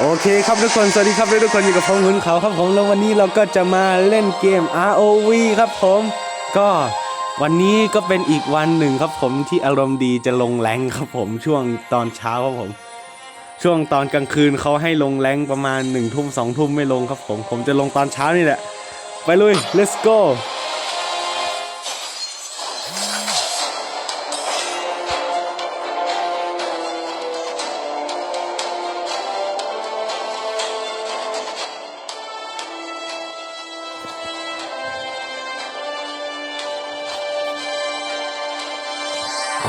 โอเคครับทุกคน สวัสดีครับทุกคนอยู่กับผมคุณเขาครับผมแล้ววันนี้เราก็จะมาเล่นเกม ROV ครับผมก็วันนี้ก็เป็นอีกวันหนึ่งครับผมที่อารมณ์ดีจะลงแรงครับผมช่วงตอนเช้าครับผม ช่วงตอนกลางคืนเขาให้ลงแรงประมาณหนึ่งทุ่มสองทุ่มไม่ลงครับผมผมจะลงตอนเช้านี่แหละ ไปลุย let's go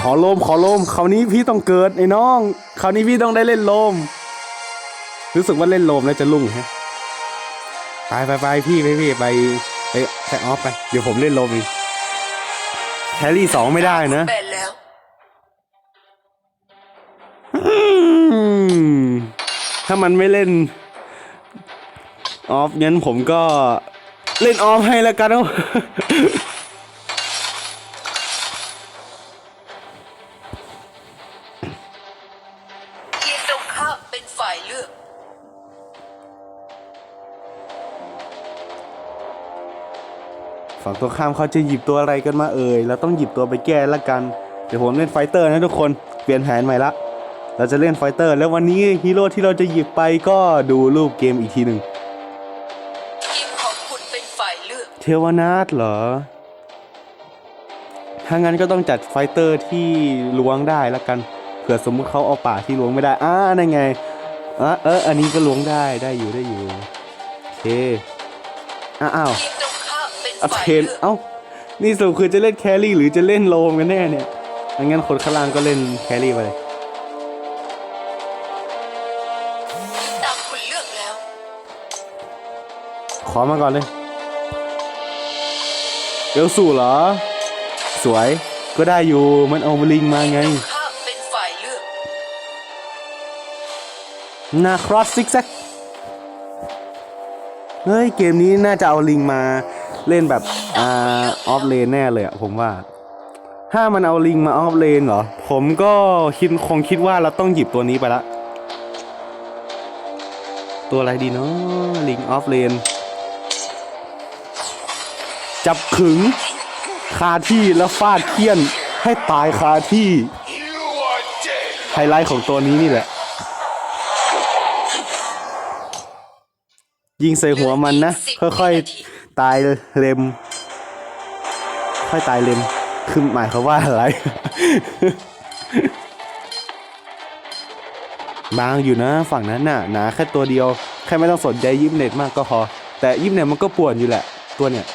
อโลมขอโลมคราวนี้พี่ต้องเกิดไอ้น้องคราวนี้พี่ต้องได้เล่นโลม รู้สึกว่าเล่นโลมแล้วจะลุ่งฮะไปไปไปพี่ไปพี่ไปไปแค่ออฟไปเดี๋ยวผมเล่นโลมเองแครี่สองไม่ได้นะแบนอืมถ้ามันไม่เล่นออฟงั้นผมก็เล่นออฟให้แล้วกันเนาะ ฝ่ายเลือก ฝั่งตัวข้ามเขาจะหยิบตัวอะไรกันมาเอ่ยเราต้องหยิบตัวไปแก้ละกัน เดี๋ยวผมเล่นไฟเตอร์นะทุกคน เปลี่ยนแผนใหม่ละ เราจะเล่นไฟเตอร์ แล้ววันนี้ฮีโร่ที่เราจะหยิบไปก็ดูรูปเกมอีกทีหนึ่งทีมของคุณเป็นฝ่ายเลือก เทวนาถเหรอ ถ้างั้นก็ต้องจัดไฟเตอร์ที่ล้วงได้ละกัน เผื่อสมมุติเขาเอาป่าที่ล้วงไม่ได้ อ่านั่นไง อะเออ อันนี้ก็ล้วงได้ได้อยู่ได้อยู่โอเคอะอ้าวทีมตรงข้ามเป็นอาฝ่าเทนเอ้า นี่สรุปคือจะเล่นแครี่หรือจะเล่นโลมกันแน่เนี่ยงั้นคนข้างล่างก็เล่นแครี่ไปเลย ตามคุณเลือกแล้ว ขอมาก่อนเลยเอลสูเหรอ สวย ก็ได้อยู่ มันเอาลิงมาไงข้า นาครอสซิกแซกเฮ้ย เกมนี้น่าจะเอาลิงมาเล่นแบบอ่าออฟเลนแน่เลยอะผมว่า ถ้ามันเอาลิงมาออฟเลนเหรอ ผมก็คิดคงคิดว่าเราต้องหยิบตัวนี้ไปละ ตัวอะไรดีเนาะลิงออฟเลน จับขึงคาที่แล้วฟาดเคี่ยนให้ตายคาที่ ไฮไลท์ของตัวนี้นี่แหละ ยิงใส่หัวมันนะ ค่อยๆ ตายเล็ม ค่อยตายเล็ม คือหมายเขามว่าอะไร บางอยู่นะฝั่งนั้นน่ะหนาแค่ตัวเดียว แค่ไม่ต้องสนใจยิบเน็ตมากก็พอ แต่ยิบเน็ตมันก็ป่วนอยู่แหละ ตัวเนี่ย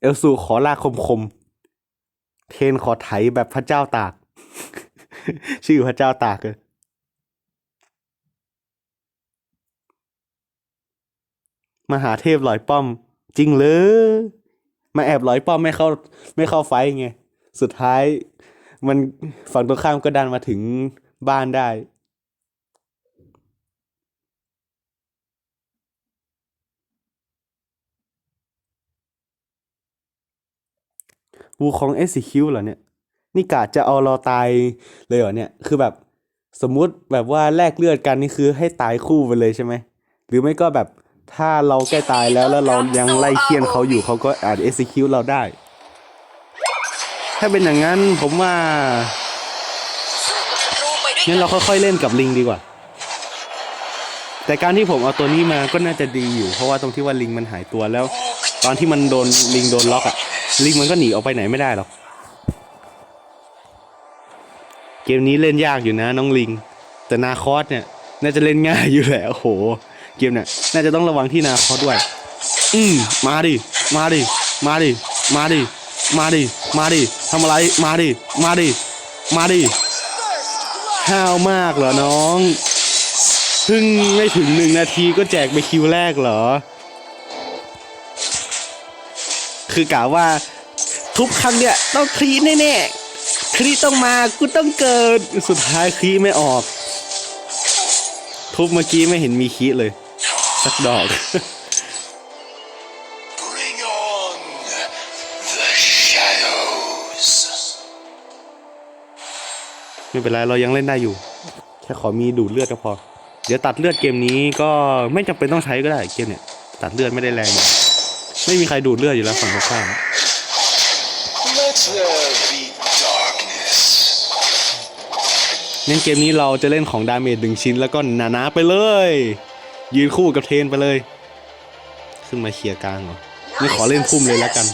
เอลซูขอลากคมๆ เทนขอไถแบบพระเจ้าตาก ชื่อพระเจ้าตากเลยมหาเทพลอยป้อม จริงเลยมาแอบลอยป้อมไม่เข้าไม่เข้าไฟไง สุดท้าย มันฝั่งตรงข้ามก็ดันมาถึงบ้านได้ วูของ SCQ เหรอเนี่ย นี่กะจะเอาเราตายเลยเหรอเนี่ย คือแบบสมมุติแบบว่าแลกเลือดกันนี่คือให้ตายคู่ไปเลยใช่ไหม หรือไม่ก็แบบถ้าเราใกล้ตายแล้วแล้วเรายังไล่เคียนเขาอยู่เขาก็อาจ SCQ เราได้ ถ้าเป็นอย่างนั้นผมว่างั้นเราค่อยๆเล่นกับลิงดีกว่า แต่การที่ผมเอาตัวนี้มาก็น่าจะดีอยู่ เพราะว่าตรงที่ว่าลิงมันหายตัวแล้ว ตอนที่มันโดนลิงโดนล็อกอะลิงมันก็หนีออกไปไหนไม่ได้หรอก เกมนี้เล่นยากอยู่นะน้องลิง แต่นาคอสเนี่ย น่าจะเล่นง่ายอยู่แหละโอ้โห เกมเนี่ยน่าจะต้องระวังที่นาคอสด้วย อืมมาดิ มาดิ มาดิ มาดิ มาดิ มาดิทำอะไร มาดิ มาดิ มาดิ ห้าวมากเหรอน้องเพิ่งไม่ถึงหนึ่งนาทีก็แจกไปคิวแรกเหรอ คือกะว่าทุกครั้งเนี่ยต้องคลีนแน่ๆ คลีต้องมากูต้องเกิด สุดท้ายคลีไม่ออก ทุบเมื่อกี้ไม่เห็นมีคีเลย สักดอก Bring on the shadows. ไม่เป็นไรเรายังเล่นได้อยู่ แค่ขอมีดูดเลือดก็พอ เดี๋ยวตัดเลือดเกมนี้ก็ไม่จำเป็นต้องใช้ก็ได้เกมเนี่ย ตัดเลือดไม่ได้แรงหรอกไม่มีใครดูดเลือดอยู่แล้วฝั่งตรงข้าม งั้นเกมนี้เราจะเล่นของดาเมจหนึ่งชิ้นแล้วก็หนาๆไปเลย ยืนคู่กับเทรนไปเลย ขึ้นมาเคลียร์กลางเหรอนี่ขอเล่นพุ่มเลยแล้วกัน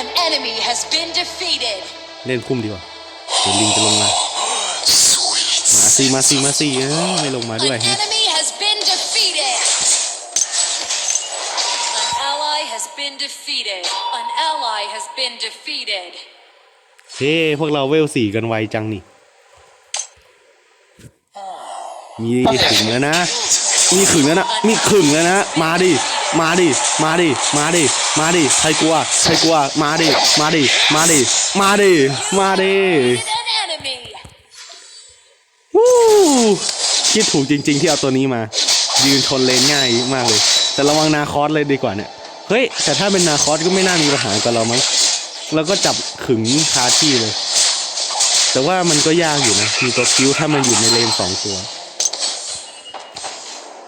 An enemy has been defeated. เล่นพุ่มดีกว่าเดี๋ยวลิงจะลงมา Sweet มาสิมาสิมาสิเออไม่ลงมาด้วย An ฮะ enemy has been defeated. An ally has been defeated. An ally has been defeated. เฮ้พวกเราเวลสี่กันไวจังนี่ มีขึงแล้วนะ มีขึงแล้วนะ มีขึงแล้วนะ มาดิ มาดิ มาดิ มาดิ มาดิ ใครกลัว ใครกลัว มาดิ มาดิ มาดิ มาดิ มาดิวู้คิดถูกจริง ๆ ที่เอาตัวนี้มา ยืนชนเลนง่ายมากเลย แต่ระวังนาคอสเลยดีกว่าเนี่ย เฮ้ย แต่ถ้าเป็นนาคอสก็ไม่น่ามีปัญหากับเรามั้งเราก็จับขึงคาที่เลย แต่ว่ามันก็ยากอยู่นะ มีตัวคิ้วถ้ามันอยู่ในเลนสองตัว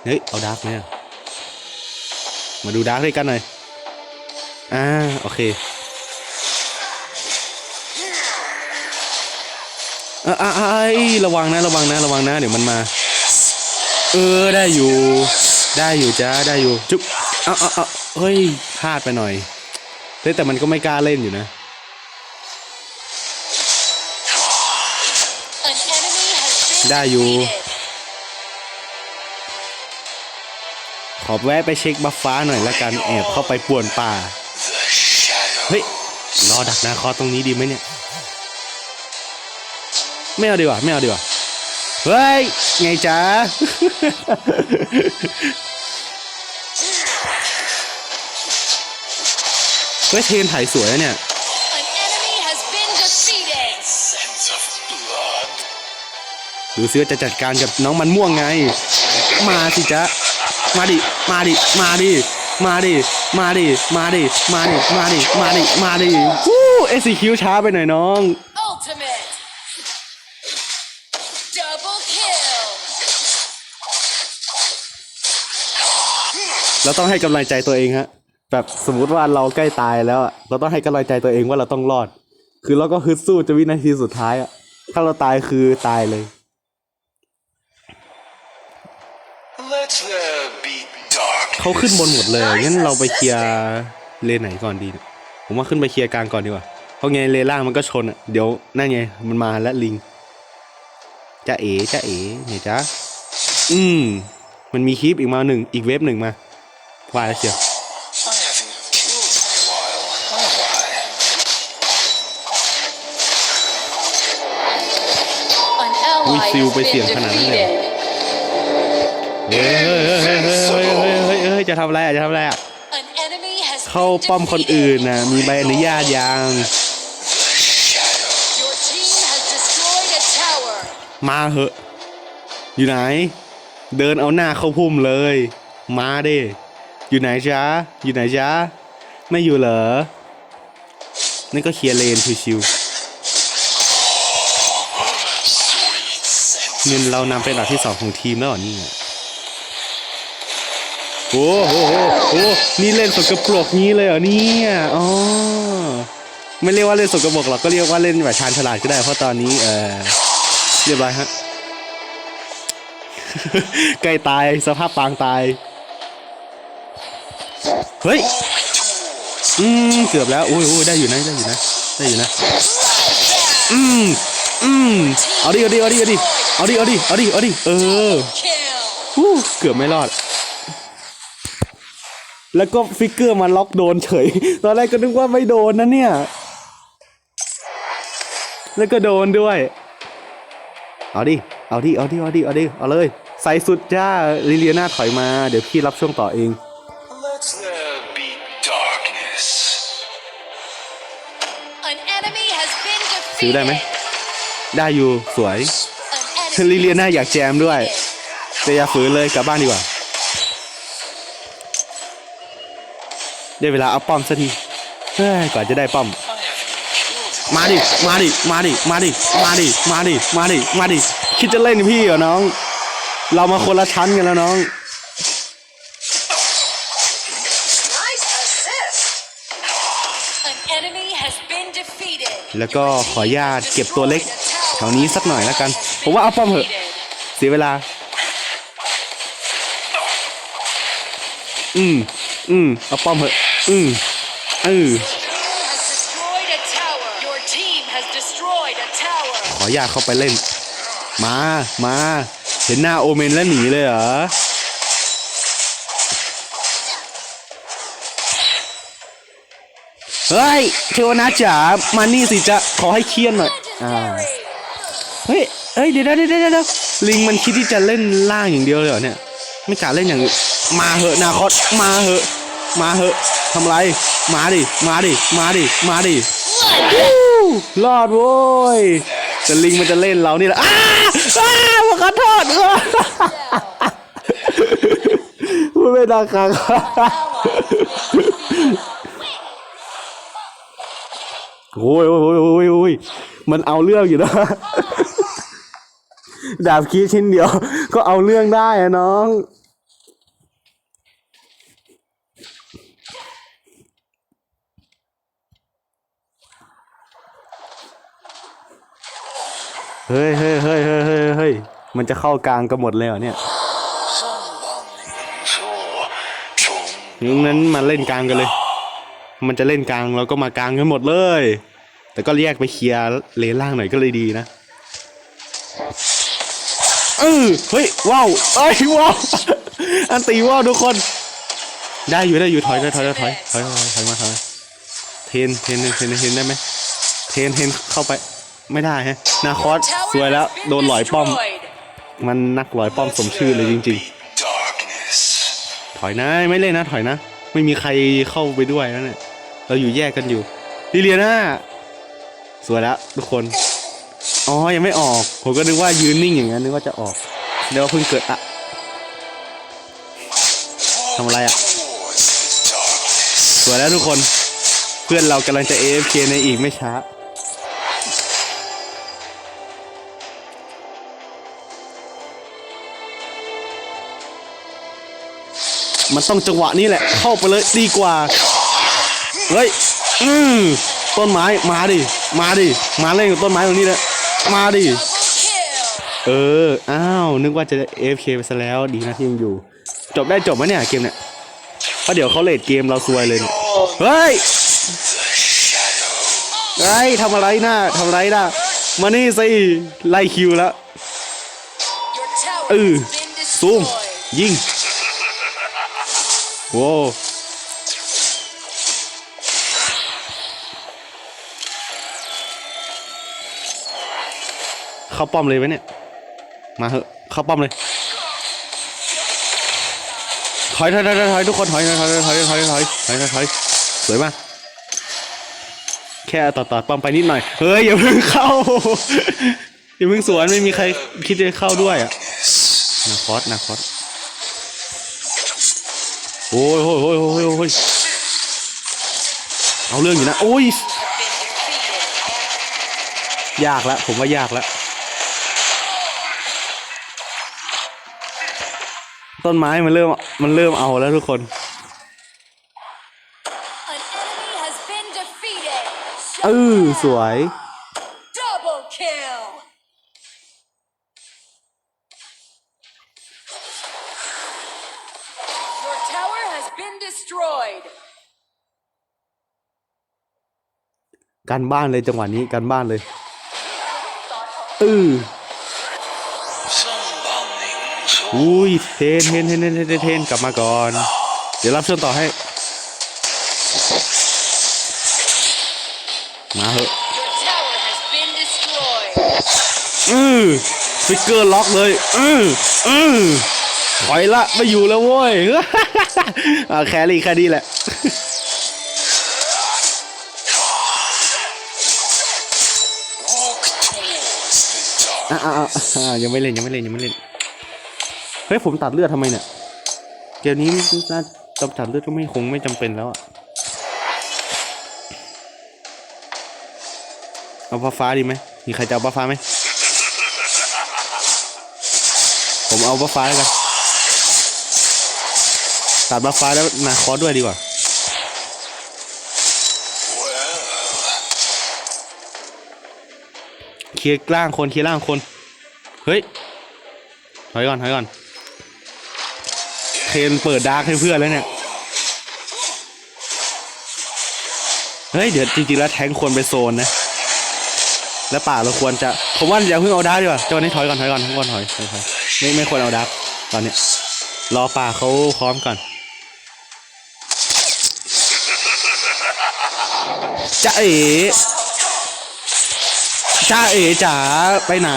เฮ้ย เอาดาร์กไหมมาดูดาร์กด้วยกันหน่อย อ่า โอเคเอ่าไอ้ยระวังนะ ระวังนะ ระวังนะ เดี๋ยวมันมา เออ ได้อยู่ ได้อยู่จ้า ได้อยู่ จุ๊บเอาเอาเอาเฮ้ย พลาดไปหน่อยเฮ้ยแต่มันก็ไม่กล้าเล่นอยู่นะได้อยู่ ขอแวะไปเช็คบัฟฟ้าหน่อยละกันแอบเข้าไปป่วนป่า เฮ้ย รอดักนาคอตรงนี้ดีไหมเนี่ย ไม่เอาดีกว่า ไม่เอาดีกว่า เฮ้ย ไงจ๊ะ เฮ้ยเทนถ่ายสวยนะเนี่ย ดูซิว่าจะจัดการกับน้องมันม่วงไง มาสิจ๊ะ มาดิ มาดิ มาดิ มาดิ มาดิ มาดิ มาดิ มาดิ มาดิ มาดิวู้เอซีคิวช้าไปหน่อยน้อง Ultimate. Double kill. เราต้องให้กำลังใจตัวเองฮะ แบบสมมุติว่าเราใกล้ตายแล้วอะเราต้องให้กำลังใจตัวเองว่าเราต้องรอด คือเราก็ฮึดสู้จนวินาทีสุดท้ายอะถ้าเราตายคือตายเลย Let there be dark. เขาขึ้นบนหมดเลยงั้นเราไปเคลียร์เลนไหนก่อนดีเนี่ยผมว่าขึ้นไปเคลียร์กลางก่อนดีกว่าเพราะไงเลนล่างมันก็ชนอะเดี๋ยวนั่นไงมันมาและลิงจะเอ๋จะเอ๋เนี่ยจ้าอืมมันมีคลิปอีกมาหนึ่งอีกเว็บหนึ่งมาว่าแล้วเชียว I haven't killed in a while, have I? An ally siêu has bây been tiền khả năng này. จะทำอะไรอะจะทำอะไรอะ An enemy has เข้า been ป้อมคน defeated. อื่นนะมีใบอนุญาตยัง Shadow. Your team has destroyed a tower. มาเหอะ อยู่ไหน เดินเอาหน้าเข้าพุ่มเลย มาเด้อยู่ไหนจ๊ะอยู่ไหนจ๊ะไม่อยู่เหรอ นี่ก็เคลียร์เลนชิว Sweet scent. ๆเงินเรานำเป็นอันดับที่สองของทีมแล้วเหรอนี่ โอ้โหโอ้โหนี่เล่นสกปรกนี้เลยเหรอเนี่ยอ๋อไม่เรียกว่าเล่นสกปรกหรอกก็เรียกว่าเล่นแบบชาญฉลาดก็ได้เพราะตอนนี้เออเรียบร้อยฮะใกล้ตายสภาพปางตาย เฮ้ยอืมเกือบแล้วโอ้ยโอ้ยได้อยู่นะได้อยู่นะได้อยู่นะอืมอืมเอาดิเอาดิเอาดิเอาดิเอาดิเอาดิเอาดิเอาดิเออ Kill. ฮู้เกือบไม่รอด แล้วก็ฟิกเกอร์มาล็อกโดนเฉย ตอนแรกก็นึกว่าไม่โดนนะเนี่ย แล้วก็โดนด้วย เอาดิ เอาดิ เอาดิ เอาดิ เอาดิ เอาเลย ใส่สุดจ้า ลิเลียนาถอยมา เดี๋ยวพี่รับช่วงต่อเอง Let there be darkness. An enemy has been ซื้อได้ไหม defeated. ได้อยู่ สวย An ลิ enemy เลียนาอยากแจมด้วย แต่อย่าฝืนเลยกลับบ้านดีกว่า ได้เวลาเอาป้อมสักทีเฮ้ยกว่าจะได้ป้อม I haven't killed in มาดิ มาดิ มาดิ มาดิ มาดิ มาดิ มาดิ มาดิ คิดจะเล่นพี่เหรอน้อง เรามาคนละชั้นกันแล้วน้อง Nice assist. An enemy has been defeated. แล้วก็ขออนุญาตเก็บตัวเล็กแถวนี้สักหน่อยแล้วกัน ผมว่าเอาป้อมเหอะ เสียเวลา อืม อืม เอาป้อมเหอะ อืมเออ Has destroyed a tower. Your team has destroyed a tower. ขออนุญาตเข้าไปเล่น มา มา เห็นหน้าโอเมนแล้วหนีเลยเหรอ เฮ้ย เทวนาจ๋า มานี่สิจะขอให้เคลียร์หน่อย อ่า Legendary. เฮ้ยเฮ้ยเดี๋ยวเดี๋ยวเดี๋ยวเดี๋ยวลิงมันคิดที่จะเล่นล่างอย่างเดียวเลยเหรอเนี่ย ไม่กล้าเล่นอย่างอื่นมาเหอะนาคอสมาเหอะ มาเหอะ ทำไร มาดิ มาดิ มาดิ มาดิรอดโว้ยแต่ลิงมันจะเล่นเรานี่แหละอ้าอ้าขอโทษพูดไม่ดังครั้งโอ้ยโอ้ยโอ้ยโอ้ยมันเอาเรื่องอยู่นะดาบคีชิ้นเดียว ก็เอาเรื่องได้อะน้อง เฮ้ยเฮ้ยเฮ้ยเฮ้ยเฮ้ยมันจะเข้ากลางกันหมดเลยเหรอเนี่ยงั้นมาเล่นกลางกันเลย มันจะเล่นกลางเราก็มากลางกันหมดเลย แต่ก็แยกไปเคลียร์เลนล่างหน่อยก็เลยดีนะเออเฮ้ยว้าวเอ้ยว้าวอันตีว้าวทุกคน ได้อยู่ได้อยู่ถอยได้ถอยได้ถอยถอยถอยมาถอยเทนเทนเทนเทนได้ไหมเทนเทนเข้าไป ไม่ได้ฮะนาคอส Tower สวยแล้ว has been โดนหลอยป้อม destroyed. มันนักหลอยป้อมสมชื่อเลยจริงๆ darkness ถอยนะไม่เล่นนะถอยนะ ไม่มีใครเข้าไปด้วยนะเนี่ยเราอยู่แยกกันอยู่ลิเลียนาสวยแล้วทุกคนอ๋อยังไม่ออก ผมก็นึกว่ายืนนิ่งอย่างนั้นนึกว่าจะออกเดี๋ยวาเพิ่งเกิดอะทำอะไรอะ towards the darkness สวยแล้วทุกคน เพื่อนเรากำลังจะ AFK ในอีกไม่ช้า มันต้องจังหวะนี้แหละ เข้าไปเลยดีกว่า เฮ้ย อืมต้นไม้ มาดิ มาดิ มาเล่นกับต้นไม้ตรงนี้เลยมาดิ เออ อ้าว นึกว่าจะ AFK ไปซะแล้ว ดีนะที่ยังอยู่ จบได้จบไหมเนี่ยเกมเนี่ย เพราะเดี๋ยวเขาเลดเกมเราซวยเลยเนี่ยเฮ้ย shadow เฮ้ทำอะไรน่ะทำอะไรน่ะมานี่สิ ไล่คิวแล้วเออซูม ยิง โว้เข้าป้อมเลยไหมเนี่ย มาเหอะ เข้าป้อมเลย ถอยถอยถอยถอยทุกคนถอยถอยถอยถอยถอยถอยถอยถอยถอยสวยมาก แค่ต่อต่อป้อมไปนิดหน่อย เฮ้ยอย่าเพิ่งเข้า อย่าเพิ่งสวนไม่มีใครคิดจะเข้าด้วยอะ นาคอสนาคอส โอ้ยโอ้ยโอ้ยโอ้ยโอ้ยเอาเรื่องอยู่นะ โอ้ย Have been defeated. ยากแล้วผมว่ายากแล้วต้นไม้มันเริ่มมันเริ่มเอาแล้วทุกคน An enemy has been defeated. เออสวย การบ้านเลยจังหวะนี้การบ้านเลยอืออุ้ยเทนเทนเทนเทนเทนกลับมาก่อน เดี๋ยวรับเชิญต่อให้ มาเหอะอือฟิกเกอร์ล็อกเลยอืออือถอยละไม่อยู่แล้วโว้ยแครี่แค่นี้แหละ อ่าอ่าอ่ายังไม่เล่นยังไม่เล่นยังไม่เล่นเฮ้ยผมตัดเลือดทำไมเนี่ยเกมนี้น่าจะตัดเลือดก็ไม่คงไม่จำเป็นแล้วอะเอาฟ้าฟ้าดีไหมมีใครจะเอาฟ้าฟ้าไหมผมเอาฟ้าฟ้าแล้วกันตัดฟ้าฟ้าแล้วนาคอสด้วยดีกว่า เคลียร์ล่างคนเคลียร์ล่างคน เฮ้ยถอยก่อนถอยก่อนเทรนเปิดดาร์กให้เพื่อนแล้วเนี่ย เฮ้ย เดี๋ยวจริงๆแล้วแทงควรไปโซนนะ แล้วป่าเราควรจะ ผมว่าอย่าเพิ่งเอาดาร์กดีกว่าเจ้านี้ถอยก่อนถอยก่อนถอยก่อนถอยถอยถอยไม่ไม่ควรเอาดาร์กตอนเนี้ยรอป่าเขาพร้อมก่อนจ้าเอ๋ จ้าเอ๋จ๋าไปไหน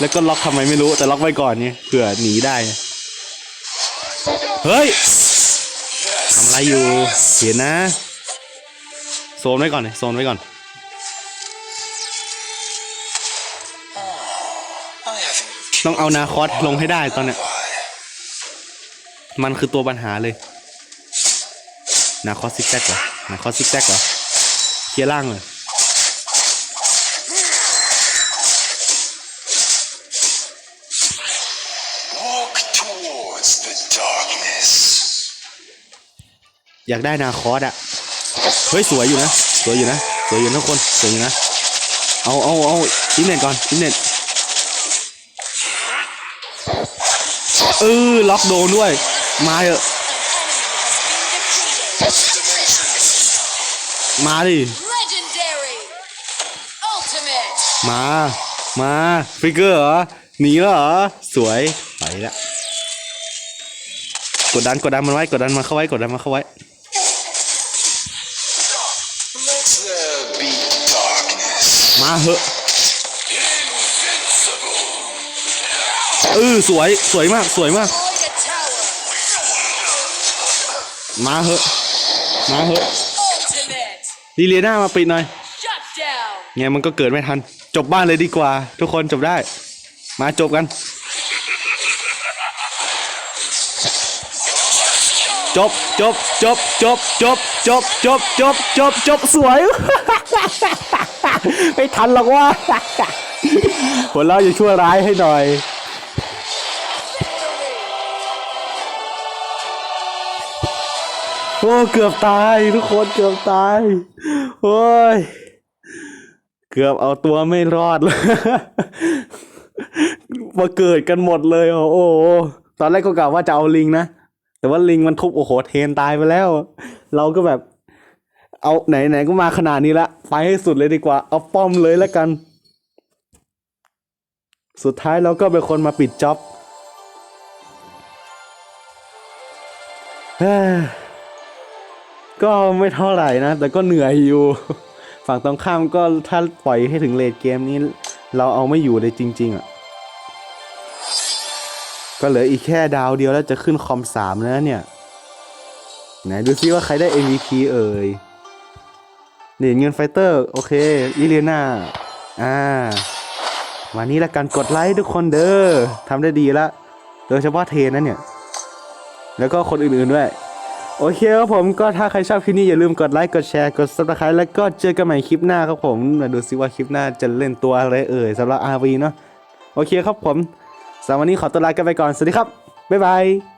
แล้วก็ล็อกทำไมไม่รู้แต่ล็อกไว้ก่อนไงเผื่อหนีได้ เฮ้ยทำอะไรอยู่เห็นนะโซนไว้ก่อนเลยโซนไว้ก่อนต้องเอานาคอสลงให้ได้ตอนเนี้ยมันคือตัวปัญหาเลย นาคอสซิกแซกเหรอนาคอสซิกแซกเหรอเคลียร์ล่างเลย อยากได้นาคอสอะเฮ้ยสวยอยู่นะ สวยอยู่นะ สวยอยู่นะทุกคนสวยอยู่นะ เอาเอาเอาอินเน็ตก่อนอินเน็ตเออล็อกโดนด้วย มาเถอะมาดิ Legendary. Ultimate. มา มาฟิกเกอร์เหรอ หนีแล้วเหรอ สวย ไปละ กดดันกดดันมันไว้ กดดันมันเข้าไว้ กดดันมันเข้าไว้ มาเหอะเออสวยสวยมากสวยมาก Destroy the tower. มาเหอะมาเหอะ Ultimate. ลีเลียน่ามาปิดหน่อย Shut down. ไงมันก็เกิดไม่ทัน จบบ้านเลยดีกว่า ทุกคนจบได้ มาจบกัน จบจบจบจบจบจบจบจบจบจบสวย ไม่ทันหรอกว่าผลเราอย่าชั่วร้ายให้หน่อยโอ้เกือบตายทุกคนเกือบตายโอ้ยเกือบเอาตัวไม่รอดเลยมาเกิดกันหมดเลยโอ้โหตอนแรกก็กะว่าจะเอาลิงนะแต่ว่าลิงมันทุบโอ้โหเทนตายไปแล้ว เราก็แบบ เอาไหนไหนก็มาขนาดนี้ละ ไปให้สุดเลยดีกว่า เอาป้อมเลยแล้วกัน สุดท้ายเราก็เป็นคนมาปิดจ็อบก็ไม่เท่าไหร่นะ แต่ก็เหนื่อยอยู่ ฝั่งตรงข้ามก็ถ้าปล่อยให้ถึงเลดเกมนี้ เราเอาไม่อยู่เลยจริง ๆ อะ ก็เหลืออีกแค่ดาวเดียวแล้วจะขึ้นคอมสามแล้วเนี่ย ไหนดูซิว่าใครได้ MVP เอ่ย เหรียญเงินไฟเตอร์ โอเคลิเลียนาอ่าวันนี้ละกันกดไลค์ทุกคนเด้อทำได้ดีละโดยเฉพาะเทนนะเนี่ย แล้วก็คนอื่นๆด้วย โอเคครับผมก็ถ้าใครชอบคลิปนี้อย่าลืมกดไลค์กดแชร์กด subscribe แล้วก็เจอกันใหม่คลิปหน้าครับผมมาดูซิว่าคลิปหน้าจะเล่นตัวอะไรเอ่ยสำหรับ RV เนาะโอเคครับผมสำหรับวันนี้ขอตัวลากันไปก่อน สวัสดีครับ บ๊ายบาย